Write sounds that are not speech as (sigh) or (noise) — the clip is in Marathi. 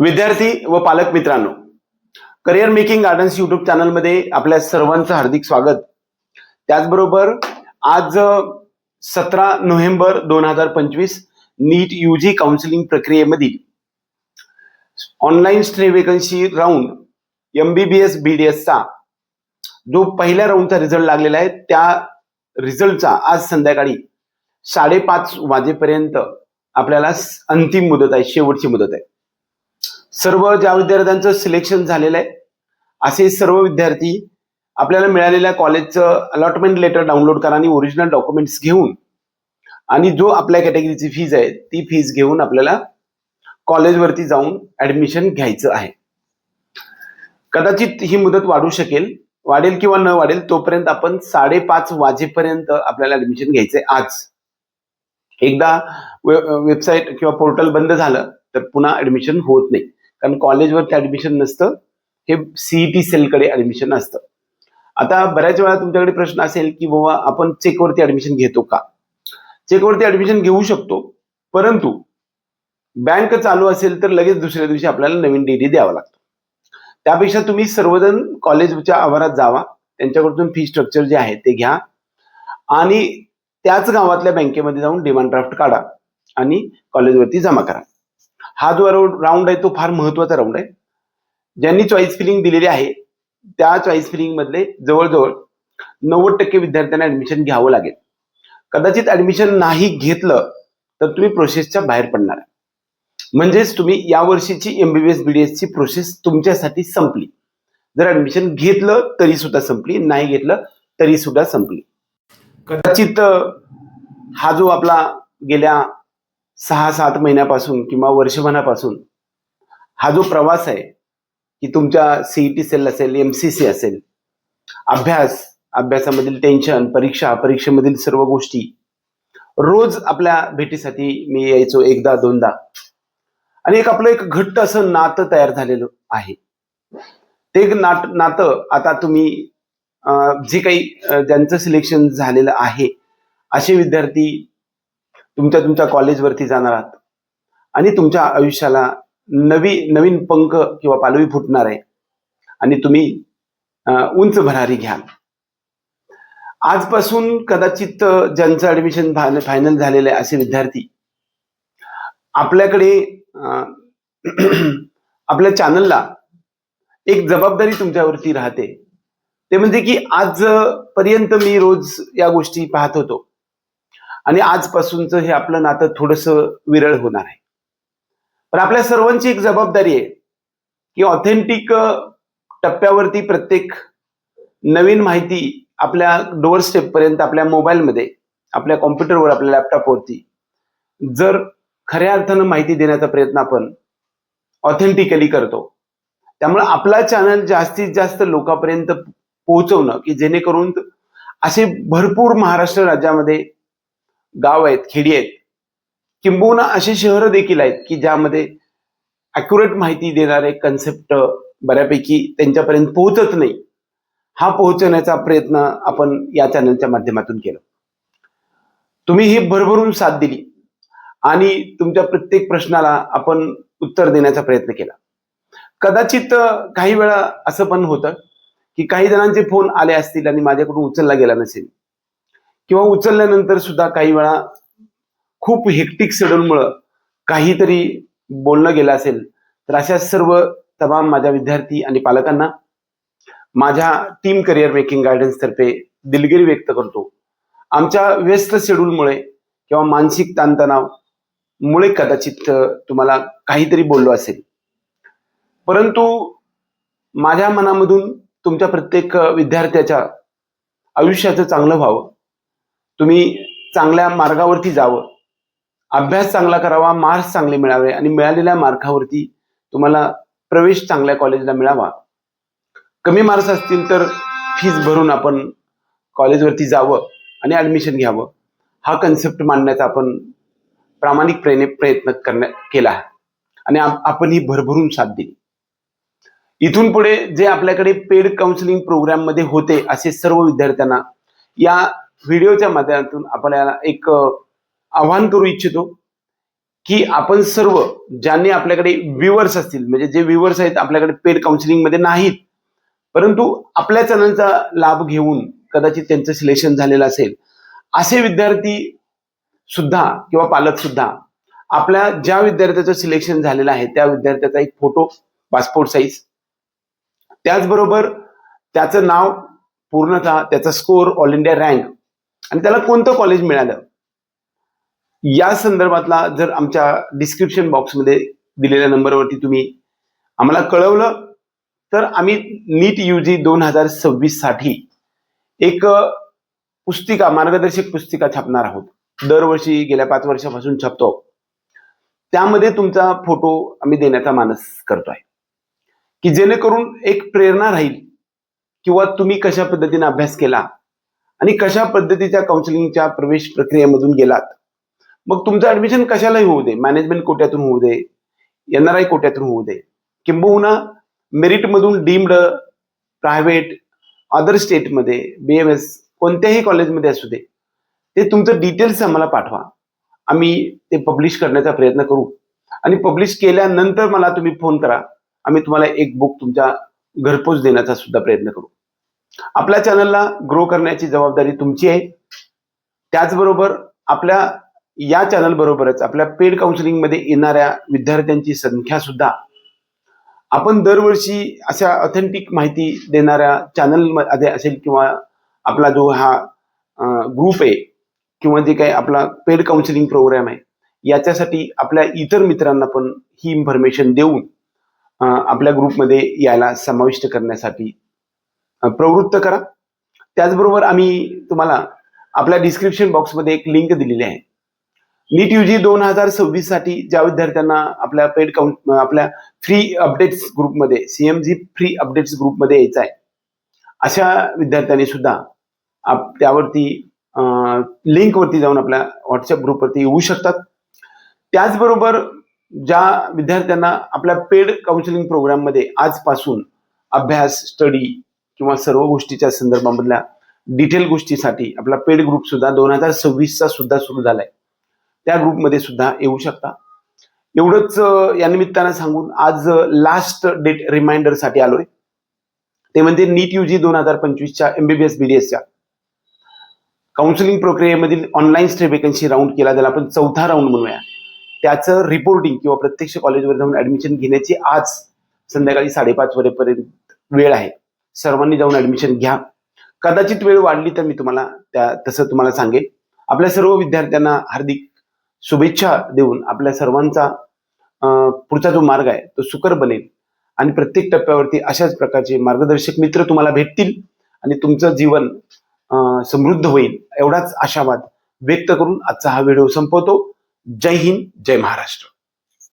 विद्यार्थी व पालक मित्रांनो करिअर मेकिंग गार्डन्स युट्यूब चॅनलमध्ये आपल्या सर्वांचं हार्दिक स्वागत. त्याचबरोबर आज सतरा नोव्हेंबर दोन हजार पंचवीस NEET UG counselling प्रक्रियेमधील online stray vacancy round MBBS एसचा जो पहिल्या राऊंडचा रिझल्ट लागलेला आहे त्या रिझल्टचा आज संध्याकाळी साडेपाच वाजेपर्यंत आपल्याला अंतिम मुदत आहे शेवटची मुदत आहे. सर्व ज्या विद्यार्थ्यांचं सिलेक्शन झालेलं आहे असे सर्व विद्यार्थी आपल्याला मिळालेल्या कॉलेजचं अलॉटमेंट लेटर डाउनलोड करा आणि ओरिजिनल डॉक्युमेंट्स घेऊन आणि जो आपल्या कॅटेगरीची फीज आहे ती फीज घेऊन आपल्याला कॉलेजवरती जाऊन ऍडमिशन घ्यायचं आहे. कदाचित ही मुदत वाढू शकेल वाढेल किंवा न वाढेल तोपर्यंत आपण साडेपाच वाजेपर्यंत आपल्याला ऍडमिशन घ्यायचंय आज. एकदा वेबसाईट किंवा पोर्टल बंद झालं तर पुन्हा ऍडमिशन होत नाही. कारण कॉलेजवरती ऍडमिशन नसतं हे सीईटी सेलकडे ऍडमिशन असतं. आता बऱ्याच वेळा तुमच्याकडे प्रश्न असेल की बाबा आपण चेकवरती ऍडमिशन घेतो का? चेकवरती ऍडमिशन घेऊ शकतो परंतु बँक चालू असेल तर लगेच दुसऱ्या दिवशी आपल्याला नवीन डीडी द्यावा लागतो. त्यापेक्षा तुम्ही सर्वजण कॉलेजच्या आवारात जावा त्यांच्याकडून फी स्ट्रक्चर जे आहे ते घ्या आणि त्याच गावातल्या बँकेमध्ये जाऊन डिमांड ड्राफ्ट काढा आणि कॉलेजवरती जमा करा. हा जो राऊंड आहे तो फार महत्त्वाचा राऊंड आहे. ज्यांनी चॉईस फिलिंग दिलेली आहे त्या चॉईस फिलिंग मधले जवळजवळ नव्वद टक्के विद्यार्थ्यांना ऍडमिशन घ्यावं लागेल. कदाचित ऍडमिशन नाही घेतलं तर तुम्ही प्रोसेसच्या बाहेर पडणार म्हणजेच तुम्ही या वर्षीची एमबीबीएस बीडीएस ची प्रोसेस तुमच्यासाठी संपली. जर ऍडमिशन घेतलं तरी सुद्धा संपली. नाही घेतलं तरी सुद्धा संपली. कदाचित हा जो आपला गेल्या सहा सात महिन्यापासून किंवा वर्षभरापासून हा जो प्रवास आहे की तुमच्या सीईटी सेल असेल एम सी सी असेल अभ्यास अभ्यासामधील टेन्शन परीक्षा परीक्षेमधील सर्व गोष्टी रोज आपल्या भेटीसाठी मी यायचो एकदा दोनदा. आणि एक आपलं एक घट्ट असं नातं तयार झालेलं आहे. ते एक नाट नातं आता तुम्ही जे काही ज्यांचं सिलेक्शन झालेलं आहे असे विद्यार्थी तुमच्या तुमच्या कॉलेजवरती जाणार आहात. आणि तुमच्या आयुष्याला नवी नवीन पंख किंवा पालवी फुटणार आहे. आणि तुम्ही उंच भरारी घ्याल. आजपासून कदाचित ज्यांचं ऍडमिशन फायनल झालेलं आहे असे विद्यार्थी आपल्याकडे अं, (clears throat) आपल्या चॅनलला एक जबाबदारी तुमच्यावरती राहते. ते म्हणजे की आज पर्यंत मी रोज या गोष्टी पाहत होतो. आणि आजपासूनचं हे आपलं नातं थोडंसं विरळ होणार आहे. पण आपल्या सर्वांची एक जबाबदारी आहे की ऑथेंटिक टप्प्यावरती प्रत्येक नवीन माहिती आपल्या डोअर स्टेप पर्यंत आपल्या मोबाईलमध्ये आपल्या कॉम्प्युटरवर आपल्या लॅपटॉपवरती जर खऱ्या अर्थानं माहिती देण्याचा प्रयत्न आपण ऑथेंटिकली करतो त्यामुळे आपला चॅनल जास्तीत जास्त लोकांपर्यंत पोहोचवणं की जेणेकरून असे भरपूर महाराष्ट्र राज्यामध्ये गाव आहेत खेडी आहेत. किंबहुना असे शहरं देखील आहेत की ज्यामध्ये अॅक्युरेट माहिती देणारे कन्सेप्ट बऱ्यापैकी त्यांच्यापर्यंत पोहोचत नाही. हा पोहोचवण्याचा प्रयत्न आपण या चॅनलच्या माध्यमातून केला. तुम्ही ही भरभरून साथ दिली आणि तुमच्या प्रत्येक प्रश्नाला आपण उत्तर देण्याचा प्रयत्न केला. कदाचित काही वेळा असं पण होतं की काही जणांचे फोन आले असतील आणि माझ्याकडून उचलला गेला नसेल. किंवा उचलल्यानंतर सुद्धा काही वेळा खूप हेक्टिक शेड्यूलमुळं काहीतरी बोलणं गेलं असेल तर अशा सर्व तमाम माझ्या विद्यार्थी आणि पालकांना माझ्या टीम करिअर मेकिंग गायडन्स तर्फे दिलगिरी व्यक्त करतो. आमच्या व्यस्त शेड्यूलमुळे किंवा मानसिक ताणतणाव मुळे कदाचित तुम्हाला काहीतरी बोललो असेल. परंतु माझ्या मनामधून तुमच्या प्रत्येक विद्यार्थ्याच्या आयुष्याचं चांगलं व्हावं तुम्ही चांगल्या मार्गावरती जावं. अभ्यास चांगला करावा मार्क्स चांगले मिळावे आणि मिळालेल्या मार्कावरती तुम्हाला प्रवेश चांगल्या कॉलेजला मिळावा. कमी मार्क्स असतील तर फीज भरून आपण कॉलेजवरती जावं आणि ऍडमिशन घ्यावं. हा कन्सेप्ट मांडण्याचा आपण प्रामाणिकपणे प्रयत्न करण्या केला आणि आपण ही भरभरून साथ दिली. इथून पुढे जे आपल्याकडे पेड काउन्सिलिंग प्रोग्राममध्ये होते असे सर्व विद्यार्थ्यांना या व्हिडिओच्या माध्यमातून आपल्याला एक आव्हान आवाहन करू इच्छितो की आपण सर्व ज्यांनी आपल्याकडे व्ह्युअर्स असतील म्हणजे जे व्ह्युअर्स आहेत आपल्याकडे पेड काउन्सिलिंगमध्ये नाहीत परंतु आपल्या चॅनलचा लाभ घेऊन कदाचित त्यांचं सिलेक्शन झालेलं असेल असे विद्यार्थी सुद्धा किंवा पालक सुद्धा आपल्या ज्या विद्यार्थ्याचं सिलेक्शन झालेलं आहे त्या विद्यार्थ्याचा एक फोटो पासपोर्ट साईज त्याचबरोबर त्याचं नाव पूर्णतः त्याचा स्कोर ऑल इंडिया रँक आणि त्याला कोणतं कॉलेज मिळालं? या संदर्भातला जर आमच्या डिस्क्रिप्शन बॉक्समध्ये दिलेल्या नंबरवरती तुम्ही आम्हाला कळवलं तर आम्ही नीट यू जी दोन हजार सव्वीससाठी एक पुस्तिका मार्गदर्शक पुस्तिका छापणार आहोत. दरवर्षी गेल्या पाच वर्षापासून छापतो. त्यामध्ये तुमचा फोटो आम्ही देण्याचा मानस करतोय. की जेणेकरून एक प्रेरणा राहील किंवा तुम्ही कशा पद्धतीने अभ्यास केला आणि कशा पद्धतीच्या काउन्सिलिंगच्या प्रवेश प्रक्रियेमधून गेलात? मग तुमचं ऍडमिशन कशालाही होऊ दे. मॅनेजमेंट कोट्यातून होऊ दे. एन आर आय कोट्यातून होऊ दे. किंबहुना मेरिटमधून डीम्ड प्रायव्हेट अदर स्टेटमध्ये बी एम एस कोणत्याही कॉलेजमध्ये असू दे. ते तुमचं डिटेल्स आम्हाला पाठवा. आम्ही ते पब्लिश करण्याचा प्रयत्न करू. आणि पब्लिश केल्यानंतर मला तुम्ही फोन करा. आम्ही तुम्हाला एक बुक तुमच्या घरपोच देण्याचा सुद्धा प्रयत्न करू. आपल्या चॅनलला ग्रो करण्याची जबाबदारी तुमची आहे. त्याचबरोबर आपल्या या चॅनल बरोबरच आपल्या पेड काउन्सिलिंगमध्ये येणाऱ्या विद्यार्थ्यांची संख्या सुद्धा. आपण दरवर्षी अशा ऑथेंटिक माहिती देणाऱ्या चॅनलमध्ये असेल किंवा आपला जो हा ग्रुप आहे किंवा जे काही आपला पेड काउन्सिलिंग प्रोग्राम आहे याच्यासाठी आपल्या इतर मित्रांना पण ही इन्फॉर्मेशन देऊन आपल्या ग्रुपमध्ये यायला समाविष्ट करण्यासाठी प्रवृत्त करा. त्याचबरोबर आम्ही तुम्हाला आपल्या डिस्क्रिप्शन बॉक्समध्ये एक लिंक दिलेली आहे. नीट युजी दोन हजार सव्वीससाठी ज्या विद्यार्थ्यांना आपल्या पेड काउंट आपल्या फ्री अपडेट्स ग्रुपमध्ये सीएमजी फ्री अपडेट्स ग्रुपमध्ये यायचं आहे अशा विद्यार्थ्यांनी सुद्धा आप त्यावरती लिंकवरती जाऊन आपल्या व्हॉट्सअप ग्रुपवरती येऊ शकतात. त्याचबरोबर ज्या विद्यार्थ्यांना आपल्या पेड काउन्सिलिंग प्रोग्राममध्ये आजपासून अभ्यास स्टडी किंवा सर्व गोष्टीच्या संदर्भामधल्या डिटेल गोष्टीसाठी आपला पेड ग्रुप सुद्धा दोन हजार सव्वीसचा सुद्धा सुरू झालाय. त्या ग्रुपमध्ये सुद्धा येऊ शकता. एवढंच या निमित्तानं सांगून आज लास्ट डेट रिमाइंडरसाठी आलोय. ते म्हणजे नीट युजी दोन हजार पंचवीसच्या एमबीबीएस बीडीएसच्या काउन्सिलिंग प्रक्रियेमधील ऑनलाईन स्टे वेकन्सी राऊंड केला ज्याला आपण चौथा राऊंड म्हणूया. त्याचं रिपोर्टिंग किंवा प्रत्यक्ष कॉलेजवर जाऊन ऍडमिशन घेण्याची आज संध्याकाळी साडेपाच वाजेपर्यंत वेळ आहे. सर्वांनी जाऊन ऍडमिशन घ्या. कदाचित वेळ वाढली तर मी तुम्हाला त्या तसं तुम्हाला सांगेन. आपल्या सर्व विद्यार्थ्यांना हार्दिक शुभेच्छा देऊन आपल्या सर्वांचा पुढचा जो मार्ग आहे तो सुकर बनेल. आणि प्रत्येक टप्प्यावरती अशाच प्रकारचे मार्गदर्शक मित्र तुम्हाला भेटतील आणि तुमचं जीवन समृद्ध होईल. एवढाच आशावाद व्यक्त करून आजचा हा व्हिडिओ संपवतो. जय हिंद जय महाराष्ट्र.